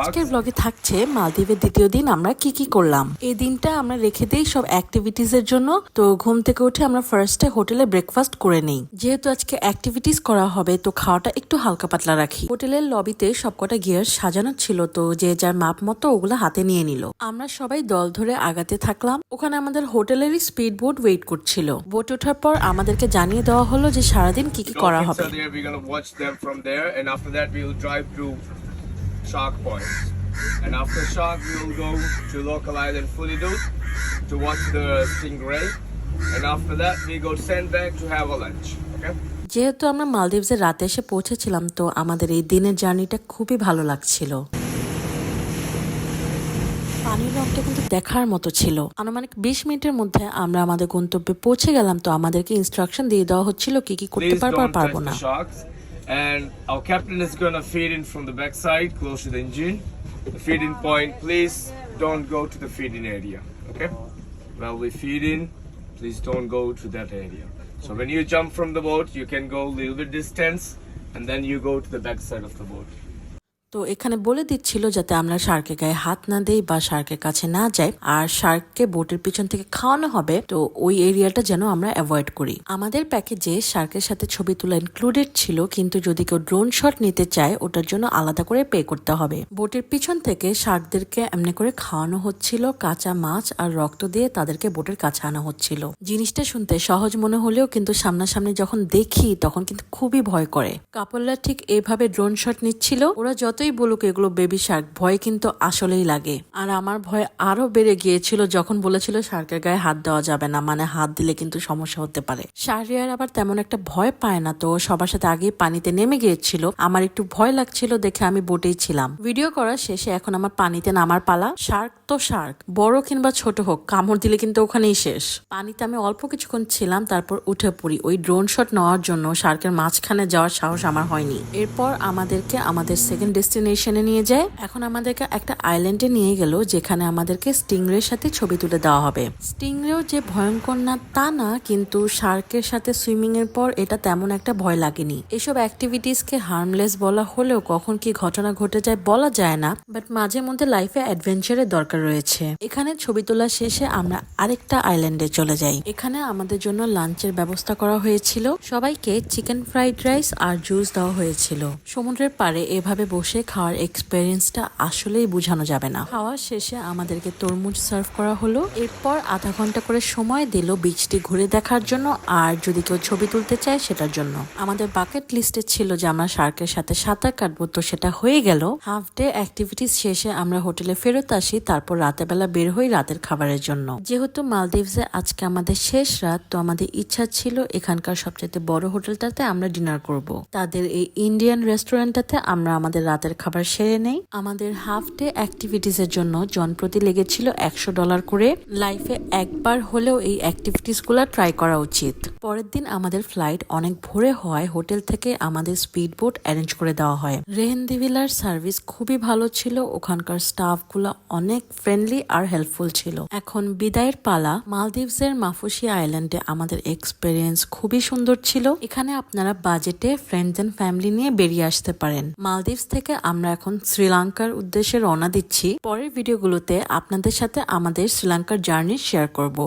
আজকের ব্লগে থাকছে মালদ্বীপের দ্বিতীয় দিন আমরা কি কি করলাম? এই দিনটা আমরা রেখে দেই সব অ্যাক্টিভিটিস এর জন্য। তো ঘুম থেকে উঠে আমরা ফার্স্টে হোটেলে ব্রেকফাস্ট করে নেই। যেহেতু আজকে অ্যাক্টিভিটিস করা হবে তো খাওয়াটা একটু হালকা পাতলা রাখি। হোটেলের লবিতে সবকটা গিয়ার সাজানো ছিল তো যে যার মাপ মতো ওগুলো হাতে নিয়ে নিল। আমরা সবাই দল ধরে আগাতে থাকলাম। ওখানে আমাদের হোটেলেরই স্পিড বোট ওয়েট করছিল। বোট ওঠার পর আমাদেরকে জানিয়ে দেওয়া হলো যে সারাদিন কি কি করা হবে। shark point. And after shark, we will go to local island Fulidut to watch the stingray. And after that, we go send back to have a lunch. Okay? যেহেতু আমরা মালদ্বীপসে রাতে এসে পৌঁছেছিলাম তো আমাদের এই দিনের জার্নিটা খুবই ভালো লাগছিল পানির রংটা কিন্তু দেখার মতো ছিল আনুমানিক বিশ মিনিটের মধ্যে আমরা আমাদের গন্তব্যে পৌঁছে গেলাম তো আমাদেরকে ইনস্ট্রাকশন দিয়ে দেওয়া হচ্ছিল কি কি করতে পারব আর পারব না And our captain is gonna feed in from the backside, close to the engine. The feeding point, please don't go to the feeding area. Okay? While we feed in, please don't go to that area. So when you jump from the boat, you can go a little bit distance, and then you go to the backside of the boat. তো এখানে বলে দিচ্ছিল যাতে আমরা শার্কের গায়ে হাত না দেই বা শার্কের কাছে না যাই, আর শার্ককে বোটের পিছন থেকে খাওয়ানো হবে। তো ওই এরিয়াটা যেন আমরা অ্যাভয়েড করি। আমাদের প্যাকেজে শার্কের সাথে ছবি তোলা ইনক্লুডেড ছিল, কিন্তু যদি কেউ ড্রোন শট নিতে চায়, ওটার জন্য আলাদা করে পে করতে হবে। বোটের পিছন থেকে শার্কদেরকে এমনি করে খাওয়ানো হচ্ছিল, কাঁচা মাছ আর রক্ত দিয়ে তাদেরকে বোটের কাছে আনা হচ্ছিল। জিনিসটা শুনতে সহজ মনে হলেও কিন্তু সামনাসামনি যখন দেখি, তখন কিন্তু খুবই ভয় করে। কাপলরা ঠিক এইভাবে ড্রোন শট নিচ্ছিল। ওরা যতই বলুক এগুলো বেবি শার্ক ভয় কিন্তু আসলেই লাগে। আর আমার ভয় আরও বেড়ে গিয়েছিল যখন বলেছিল শার্কের গায়ে হাত দেওয়া যাবে না মানে হাত দিলে কিন্তু সমস্যা হতে পারে। শাহরিয়ার আবার তেমন একটা ভয় পায় না, তো সবার সাথে আগেই পানিতে নেমে গিয়েছিল। আমার একটু ভয় লাগছিল দেখে আমি বোটেই ছিলাম। ভিডিও করার শেষে এখন আমার পানিতে নামার পালা। শার্ক তো শার্ক বড় কিংবা ছোট হোক, কামড় দিলে কিন্তু ওখানেই শেষ। পানিতে আমি অল্প কিছুক্ষণ ছিলাম, তারপর উঠে পড়ি। ওই ড্রোন শট নেওয়ার জন্য শার্কের মাঝখানে যাওয়ার সাহস আমার হয়নি। এরপর আমাদেরকে আমাদের সেকেন্ড ডেস্টিনেশনে নিয়ে যায়। এখন আমাদেরকে একটা আইল্যান্ডে নিয়ে গেল, যেখানে আমাদেরকে স্টিংরের সাথে ছবি তুলে দেওয়া হবে। স্টিংরেও যে ভয়ঙ্কর না, তা না, কিন্তু শার্কের সাথে সুইমিং এর পর এটা তেমন একটা ভয় লাগেনি। এসব অ্যাক্টিভিটিসকে হার্মলেস বলা হলেও কখন কি ঘটনা ঘটে যায় বলা যায় না, বাট মাঝে মধ্যে লাইফে অ্যাডভেঞ্চারের দরকার রয়েছে। এখানে ছবি তোলা শেষে আমরা আরেকটা আইল্যান্ডে চলে যাই। এখানে আমাদের জন্য লাঞ্চের ব্যবস্থা করা হয়েছিল। সবাইকে চিকেন ফ্রাইড রাইস আর জুস দেওয়া হয়েছিল। সমুদ্রের পাড়ে এভাবে বসে খাওয়ার এক্সপেরিয়েন্সটা আসলেই বোঝানো যাবে না। খাওয়ার শেষে আমাদেরকে তরমুজ সার্ভ করা হলো। এরপর আধা ঘণ্টা করে সময় দিল বিচটি ঘুরে দেখার জন্য আর যদি কেউ ছবি তুলতে চায় সেটার জন্য। আমাদের বাকেট লিস্টে ছিল যে আমরা শার্কের সাথে সাঁতার কাটবো, তো সেটা হয়ে গেল। হাফ ডে অ্যাক্টিভিটিস শেষে আমরা হোটেলে ফেরত আসি, তারপর রাতের বেলা বের হই রাতের খাবারের জন্য। যেহেতু মালদ্বীপসে আজকে আমাদের শেষ রাত, তো আমাদের ইচ্ছা ছিল এখানকার সবচেয়ে বড় হোটেলটাতে আমরা ডিনার করব। তাদের এই ইন্ডিয়ান রেস্টুরেন্টটাতে আমরা আমাদের রাতের খাবার সেরে নেই। আমাদের হাফ ডে অ্যাক্টিভিটিস এর জন্য জনপ্রতি লেগেছিল একশো ডলার করে। লাইফে একবার হলেও এই অ্যাক্টিভিটিসগুলা ট্রাই করা উচিত। পরের দিন আমাদের ফ্লাইট অনেক ভোরে হওয়ায় হোটেল থেকে আমাদের স্পিড বোট অ্যারেঞ্জ করে দেওয়া হয়। রেহেন্দিভিলার সার্ভিস খুবই ভালো ছিল। ওখানকার স্টাফগুলা অনেক ফ্রেন্ডলি আর হেল্পফুল ছিল। এখন বিদায়ের পালা। মালদ্বীপস এর মাফুসি আইল্যান্ডে আমাদের এক্সপেরিয়েন্স খুবই সুন্দর ছিল। এখানে আপনারা বাজেটে ফ্রেন্ডস এন্ড ফ্যামিলি নিয়ে বেরিয়ে আসতে পারেন। মালদ্বীপস থেকে আমরা এখন শ্রীলঙ্কার উদ্দেশ্যে রওনা দিচ্ছি। পরের ভিডিওগুলোতে আপনাদের সাথে আমাদের শ্রীলঙ্কার জার্নি শেয়ার করব।